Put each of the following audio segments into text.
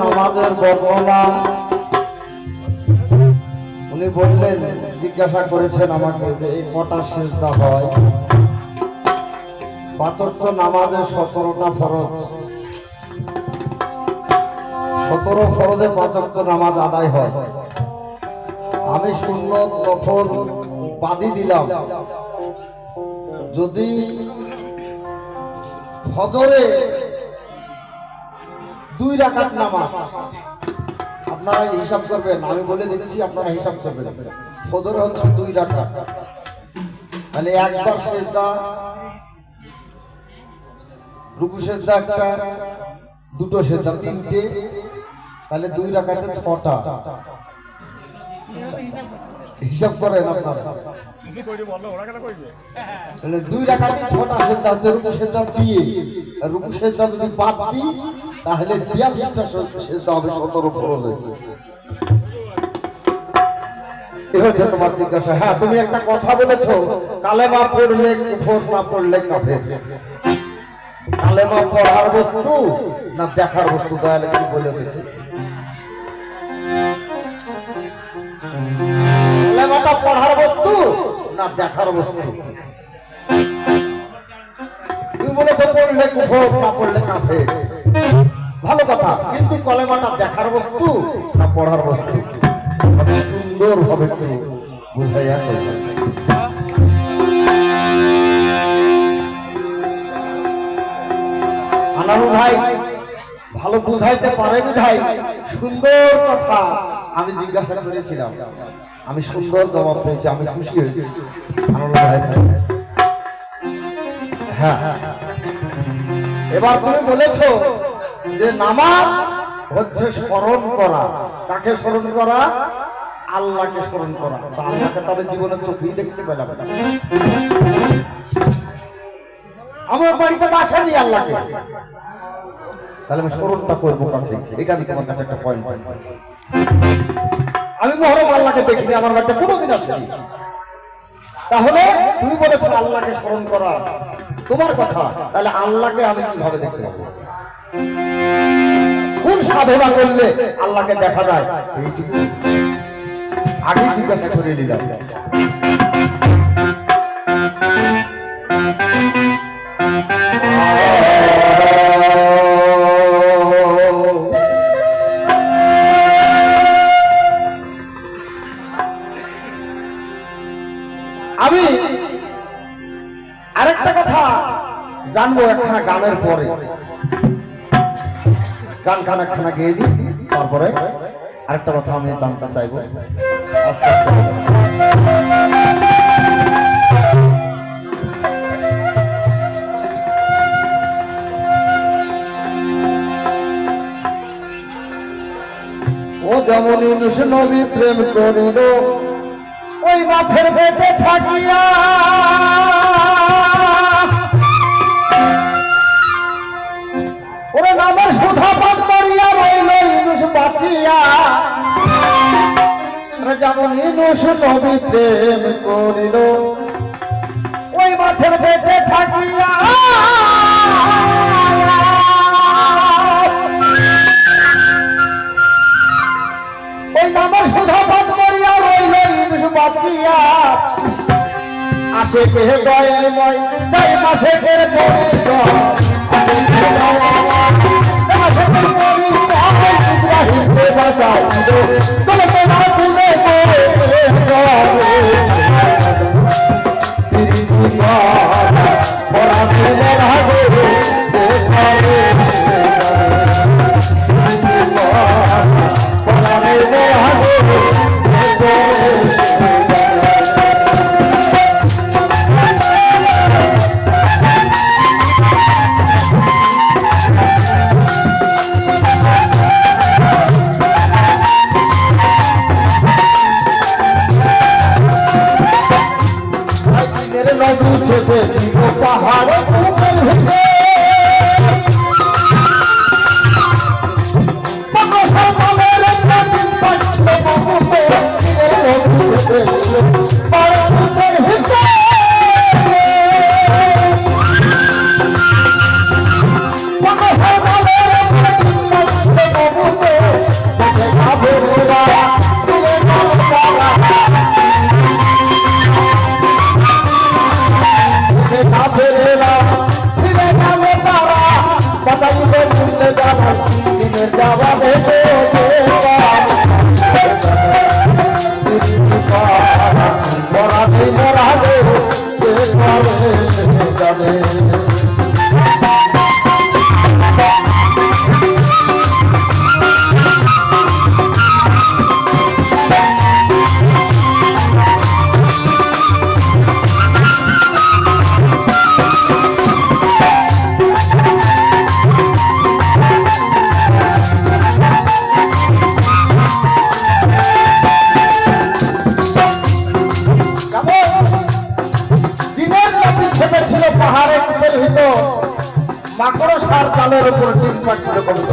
নামাজের উনি বললেন, জিজ্ঞাসা করেছেন আমাকে যে এই কটা হয়। নামাজের সতেরোটা ফরজ। সতেরো ফরজে পাচক্য নামাজ আদায় হয়। আমি শূন্য নফল বাদি দিলাম। যদি ফজরে দুই রাকাত নামাজ। আপনারা হিসাব করবেন, আমি বলে দিচ্ছি আপনারা হিসাব করবেন। ফজরে হচ্ছে দুই রাকাত। তাহলে একবার সেজদা, রুকু সেজদা একটা, দুটো সেজদা, তিনটে, তাহলে দুই রাকাতে ছটা। হিসাব করেন আপনারা। দুই রাকাতে ছটা সেজদা রুকু সেজদা দিয়ে, রুকু সেজদা যদি বাদ দিই তাহলে হচ্ছে তোমার জিজ্ঞাসা। হ্যাঁ তুমি একটা কথা বলেছ, কালেমা পড়লে কুফর না পড়লে কাফের। কালেমা পড়ার বস্তু না দেখার বস্তু দয়াল একটু বলে দেখি। কালেমাটা পড়ার বস্তু না দেখার বস্তু? তুমি পড়লে কুফর, না পড়লে ভালো কথা। কিন্তু কলেমাটা দেখার বস্তু না পড়ার বস্তু? সুন্দর হবে আনারু ভাই, ভালো বুঝাইতে পারে ভাই সুন্দর কথা আমি জিজ্ঞাসা করেছিলাম। আমি সুন্দর জবাব পেয়েছি, আমি খুশি হয়েছি। আনারু ভাই হ্যাঁ। এবার তুমি বলেছ যে নামাজ হচ্ছে স্মরণ করা। কাকে স্মরণ করা? আল্লাহকে স্মরণ করা। আল্লাহকে তবে জীবনের চোখেই দেখতে পেলাম। আমার বাড়িতে আসেনি আল্লাহকে। তাহলে আমি স্মরণটা করব কাকে? এখানে তোমার কাছে একটা পয়েন্ট আমি মহরম আল্লাহকে দেখিনি, আমার বাড়িতে কোনোদিন আসেনি। তাহলে তুমি বলেছ আল্লাহকে স্মরণ করা। তোমার কথা। তাহলে আল্লাহকে আমি কীভাবে দেখতে পাবো? কোন সাধনা করলে আল্লাহকে দেখা যায়? আগে জিজ্ঞাসা করে নিলাম। আমি আরেকটা কথা জানব একখানা গানের পরে। গান গান একখানা গেয়ে দিই, তারপরে আরেকটা কথা আমি জানতে চাইব। ও যেমন নবী প্রেম করিল, ওই মাছের পেটে থাকিয়া ইনুস নবী প্রেম করিল। ওই মাছের পেটে থাকিয়া ওই নামের সুধা পান করিয়া রইল ইনুস বাঁচিয়া আসে কে দয়াময় তাই মাসে পরিচয়। মাকড়সার জালের উপর ডিম পাঠিয়ে করত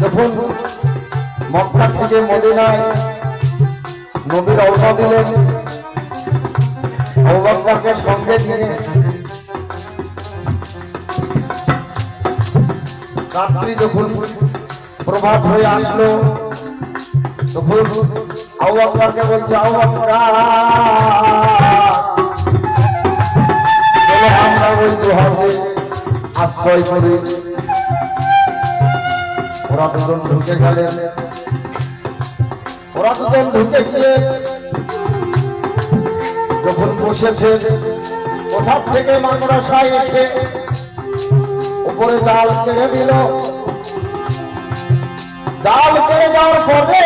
যখন মক্কা থেকে মদিনায় নবীর অবসা দিলেন। অবাকবাকে সঙ্গে নিয়ে রাত্রি যখন প্রভাত হয়ে আসলো, তখন আবাকবাকে বলছে আবাকা যখন বসেছে, কোথার থেকে মাকড়াশা এসে উপরে জাল কেড়ে দিল জাল কেড়ে যাওয়ার পরে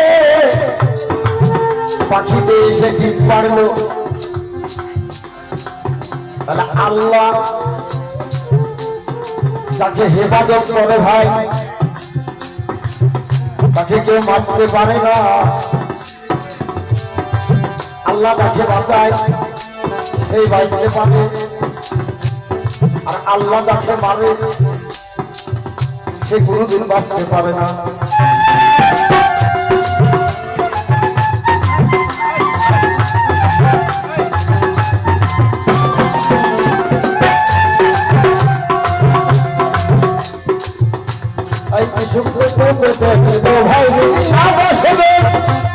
পাখিতে এসে ডিম পারল তাহলে আল্লাহ তাকে হেফাজত করে ভাই। তাকে কেউ মারতে পারে না। আল্লাহ তাকে বাঁচায়, সেই বাইতে পারে আর আল্লাহ তাকে মারে, সে কোনোদিন বাঁচতে পারে না। ভাই আমার